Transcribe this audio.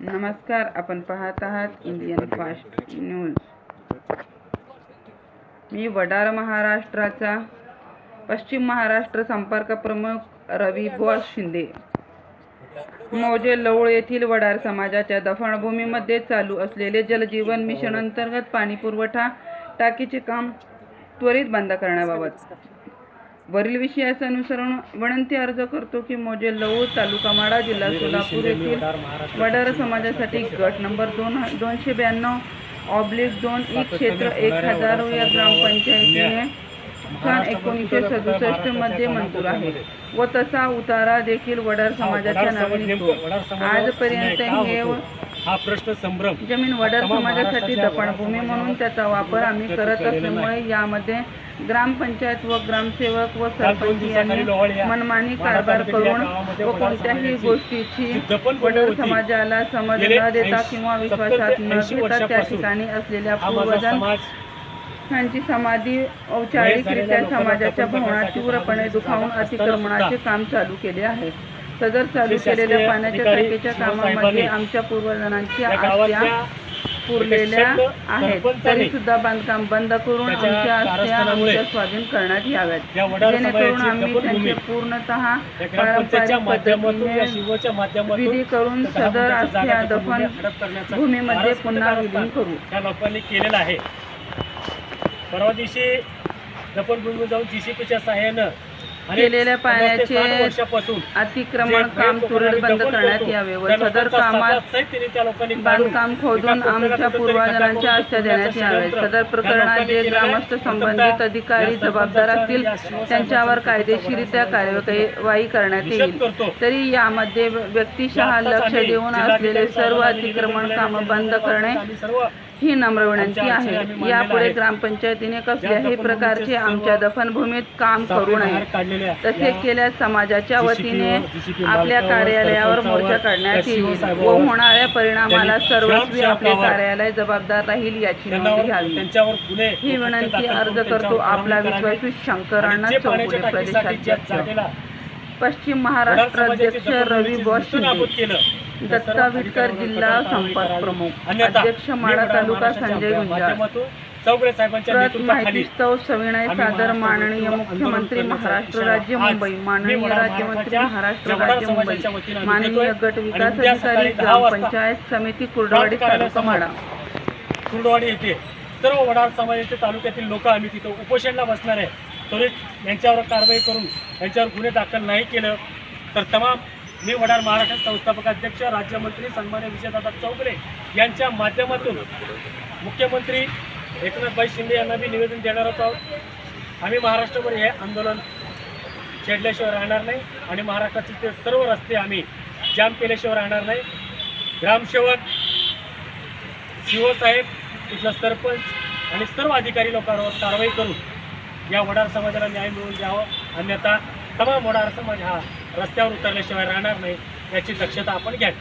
नमस्कार आपण पाहत आहात इंडियन फास्ट न्यूज. मी वडार महाराष्ट्राचा पश्चिम महाराष्ट्र संपर्क प्रमुख रवी बॉस शिंदे. मौजे लवळ येथील वडार समाजाच्या दफणभूमीमध्ये चालू असलेले जलजीवन मिशन अंतर्गत पाणी पुरवठा टाकीचे काम त्वरित बंद करण्याबाबत वरील विषयाचं अनुसरण विनंती अर्ज करतो की मोजे लवू तालुका माडा जिल्हा सोलापूर येथील वडार समाजासाठी गट नंबर दोन दोनशे ब्याण्णव ऑब्लिक दोन ई क्षेत्र एक हजार या ग्रामपंचायतीने सन एकोणीसशे सदुसष्टमध्ये मंजूर आहे. व तसा उतारा देखील वडार समाजाच्या नावे निघतो आजपर्यंत हे हा प्रश्न संभ्रम. जमीन वडार समाजासाठी दफनभूमी म्हणून त्याचा वापर आम्ही करत असल्यामुळे यामध्ये ग्रामपंचायत व ग्रामसेवक व सरपंच यांनी मनमानी कारभार करून व कोणत्याही गोष्टीची वडार समाजाला समज न देता किंवा विश्वासात न घेता त्या ठिकाणी असलेल्या पूर्वजन यांची समाधी औपचारिकरित्या समाजाच्या भावना तीव्रपणे दुखावून अतिक्रमणाचे काम चालू केले आहे. सदर चालू केलेल्या पाण्याच्या टाकीच्या कामामध्ये आमच्या पूर्वजनांच्या या आस्त्या गावातल्या पुरलेल्या आहेत. तरी सुद्धा बांधकाम बंद करून आमच्या कारस्थानामुळे आमच्या स्वाधीन करण्यात याव्यात. जेणेकरून आम्ही त्यांचे पूर्णतः पारंपरिक विधी करून सदर दफनभूमी दफन भूमीमध्ये पुन्हा विलीन करू. त्या लोकांनी केलेला आहे. परवा दिवशी दफनभूमी जाऊन जीसीपीच्या सहाय्यानं आणि केलेल्या ते साठ पाण्याचे अतिक्रमण काम तुरळक बंद करण्यात यावे व सदर कामात बांधकाम खोदून आमच्या पूर्वजांच्या आस्था देण्यात यावे. सदर प्रकरणात जे ग्रामस्थ संबंधित अधिकारी जबाबदार असतील त्यांच्यावर कायदेशीरित्या कार्यवाही करण्यात येईल. तरी यामध्ये व्यक्तिशः लक्ष देऊन असलेले सर्व अतिक्रमण काम बंद करणे ही नम्र विनंती आहे. यापुढे ग्रामपंचायतीने कसल्याही प्रकारचे आमच्या दफनभूमीत काम करू नये. तसे केल्यास समाजाच्या वतीने आपल्या कार्यालयावर मोर्चा काढण्यात येईल व होणाऱ्या परिणामाला सर्वस्वी आपले कार्यालय जबाबदार राहील याची नोंद घ्यावी. ही विनंती अर्ज करतो आपला विश्वासू शंकरांना चौगुले प्रदेशाध्यक्ष. पश्चिम महाराष्ट्र अध्यक्ष रवी बॉस दत्ता विटकर जिल्हा संपर्क प्रमुख. अध्यक्ष माडा तालुका संजय गुंजाळ. माहितीस्तव सविनय सादर माननीय मुख्यमंत्री महाराष्ट्र राज्य मुंबई माननीय राज्यमंत्री महाराष्ट्र राज्य मुंबई. माननीय. गट विकास अधिकारी ग्रामपंचायत समिती कुर्डवाडी तालुका माडा कुर्डवाडी येथे सर्व वडार समाजाचे तालुक्यातील लोक आम्ही तिथं उपोषणला बसणार आहे. त्वरित यांच्यावर कारवाई करून यांच्यावर गुन्हे दाखल नाही केलं तर तमाम मी वडार महाराष्ट्र संस्थापक अध्यक्ष राज्यमंत्री सन्मान्य विजयदादा चौगले यांच्या माध्यमातून मुख्यमंत्री एकनाथभाई शिंदे यांना मी निवेदन देणारच आहोत आम्ही महाराष्ट्रभर हे आंदोलन छेडल्याशिवाय राहणार नाही आणि महाराष्ट्रातील ते सर्व रस्ते आम्ही जाम केल्याशिवाय राहणार नाही. ग्रामसेवक शिवसाहेब तिथला सरपंच आणि सर्व अधिकारी लोकांवर कारवाई करून या वडार समाजाला न्याय मिळवून द्यावं. अन्यथा तमाम वडार समाज हा रस्त्यावर उतरल्याशिवाय राहणार नाही याची दक्षता आपण घ्यावी